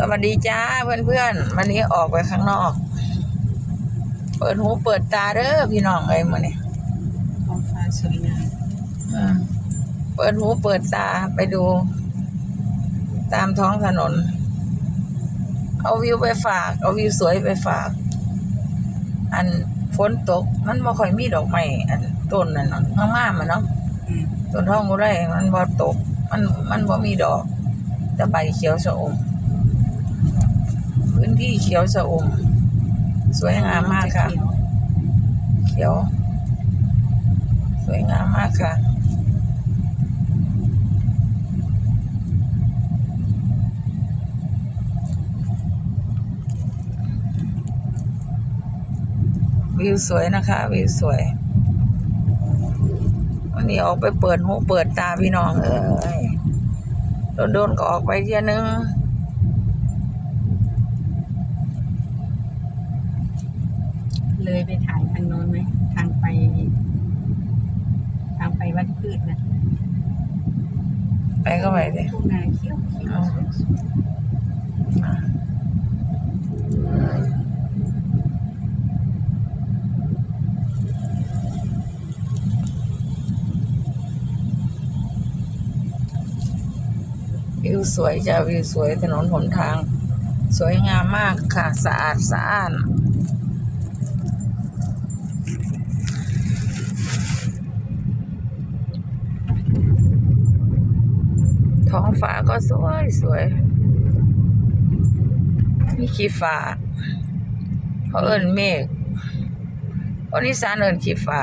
สวัสดีจ้าเพื่อนๆวันนี้ออกไปข้างนอก เปิดหูเปิดตาเด้อพี่น้องเอ้ยมื้อนี้ท้องฟ้าสวยงามอืมเปิดหูเปิดตาไปดู ตามท้องถนน เอาวิวไปฝาก เอาวิวสวยไปฝาก อันฝนตก มันบ่ค่อยมีดอกไม้อันต้นนั่นน่ะงามๆอะเนาะอืมต้นทองอุไรมันบ่ตก มันมันบ่มีดอก แต่ใบเขียวชะอมพื้ นที่เขียวชะอมสวยงามมากค่ะเขียวเขียว สวยงามมากค่ะ วิวสวยนะคะ วิวสวยวันนี้ออกไปเปิดหูเปิดตาพี่น้องเอ้ยโดนๆก็ออกไปเที่ยนึง เลยไปถ่ายทางโน้นไหมทางไป ทางไปวัดพืชนะไปก็ไปดิทุ่งนาเขียวเขียวอ๋อวิวสวยจ้ะวิวสวยถนนหนทาง สวยงามมากค่ะ สะอาดสะอ้าน ท้องฟ้าก็สวยสวย มีขี้ฟ้าเขาเอิญเมฆคนอีสานเอิญขี้ฟ้า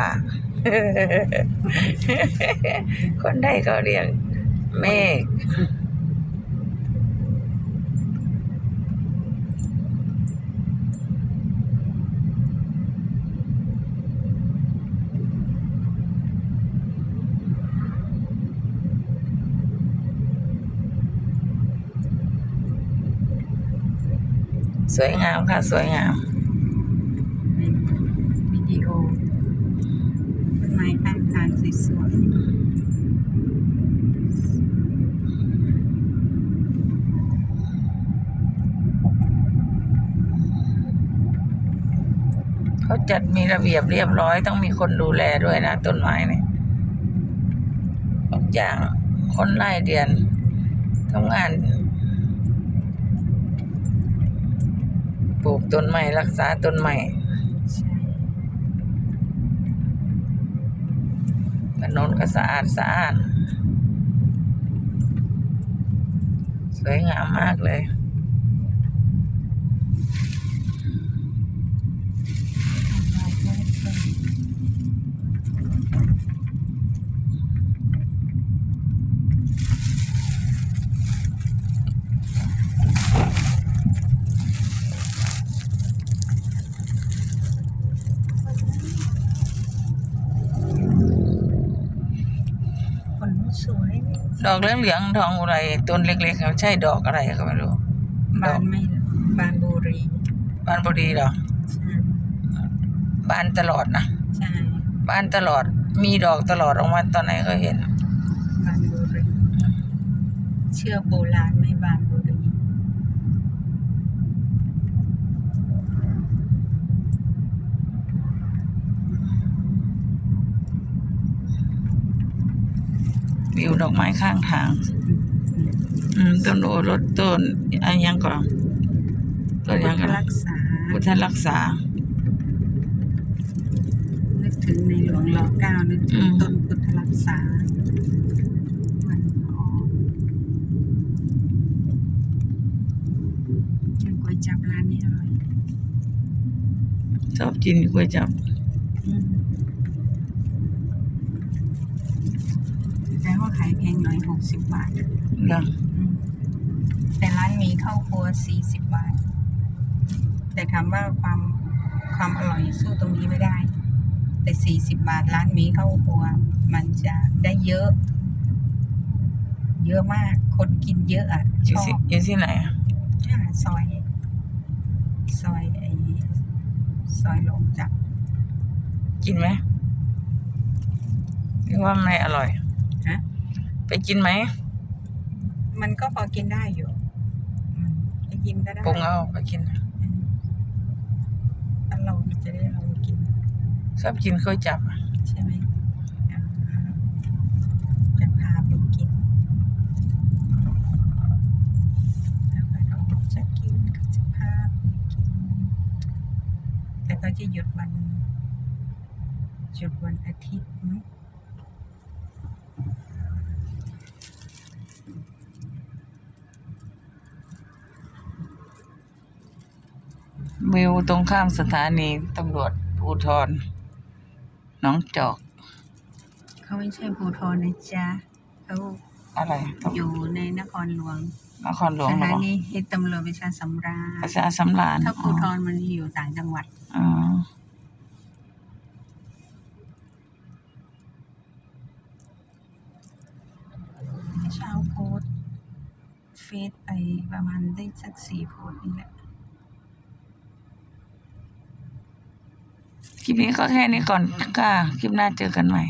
คนไทยเขาเรียกเมฆ สวยงามค่ะ สวยงามวิดีโอต้นไม้ข้างทางสวยเขาจัดมีระเบียบเรียบร้อย ต้องมีคนดูแลด้วยนะ ต้นไม้เนี่ยทุกอย่างคนไล่เดือนทำงาน ปลูกต้นไม้รักษาต้นไม้ๆใช่ถนนก็สะอาดสะอาด สวยงามมากเลย คนสวย ดอกเหลืองๆทองอะไรต้นเล็กๆเขาใช่ดอกอะไรก็ไม่รู้บานไม่บานบุรีบานพอดีเหรอใช่บานตลอดนะใช่บานตลอดมีดอกตลอดออกมาตอนไหนก็เห็น บานบุรีเชื่อกโบราณไม่บานบุรี วิวดอกไม้ข้างทาง อืมต้นโอรถต้นอันยังก่อนต้นยังก่อนรักษาพุทธรักษานึกถึงในหลวงรอเก้านึกถึอืงมต้นพุทธรักษาวันออกกินก๋วยจับร้านนี้อร่อยชอบกินก๋วยจับ อืม แต่ว่าขายแพงหน่อยหกสิบบาทเหรออืมแต่ร้านมีข้าวครัวสี่สิบบาท แต่ถามว่าความความอร่อยสู้ตรงนี้ไม่ได้ แต่สี่สิบบาทร้านหมีข้าวครัว มันจะได้เยอะ เยอะมากคนกินเยอะอะอชยู่อที่บอยู่ที่ไหนอะอ่าซอย ซอยไอ้ซอยลงจักรกินไหมหรือว่าไม่อร่อย ฮะไปกินไหมมันก็พอกินได้อยู่อืมไปกินก็ได้ปรุงเอาไปกินอร่อยจะได้ลองกินชอบกินข้าวจับใช่ไหมอ่าจะพาไปกินแล้วก็เราจะกินก็จะพาไปกิน แต่เขาจะหยุดวันหยุดวันอาทิตย์มั้ง วิวตรงข้ามสถานีตำรวจภูธรหน้องจอก เขาไม่ใช่ภูทรนะจ๊ะเขาอะไรอยู่ในนครหลวงนครหลวงสเหรถาอนีให้ตำรวจประชาสำราญประชาสำราญถ้าภูทรมันอยู่ต่างจังหวัด อ๋อ เช้าโพสเฟซไปประมาณได้สักสี่โพสนี่แหละคลิปนี้ก็แค่นี้ก่อนค่ะ คลิปหน้าเจอกันใหม่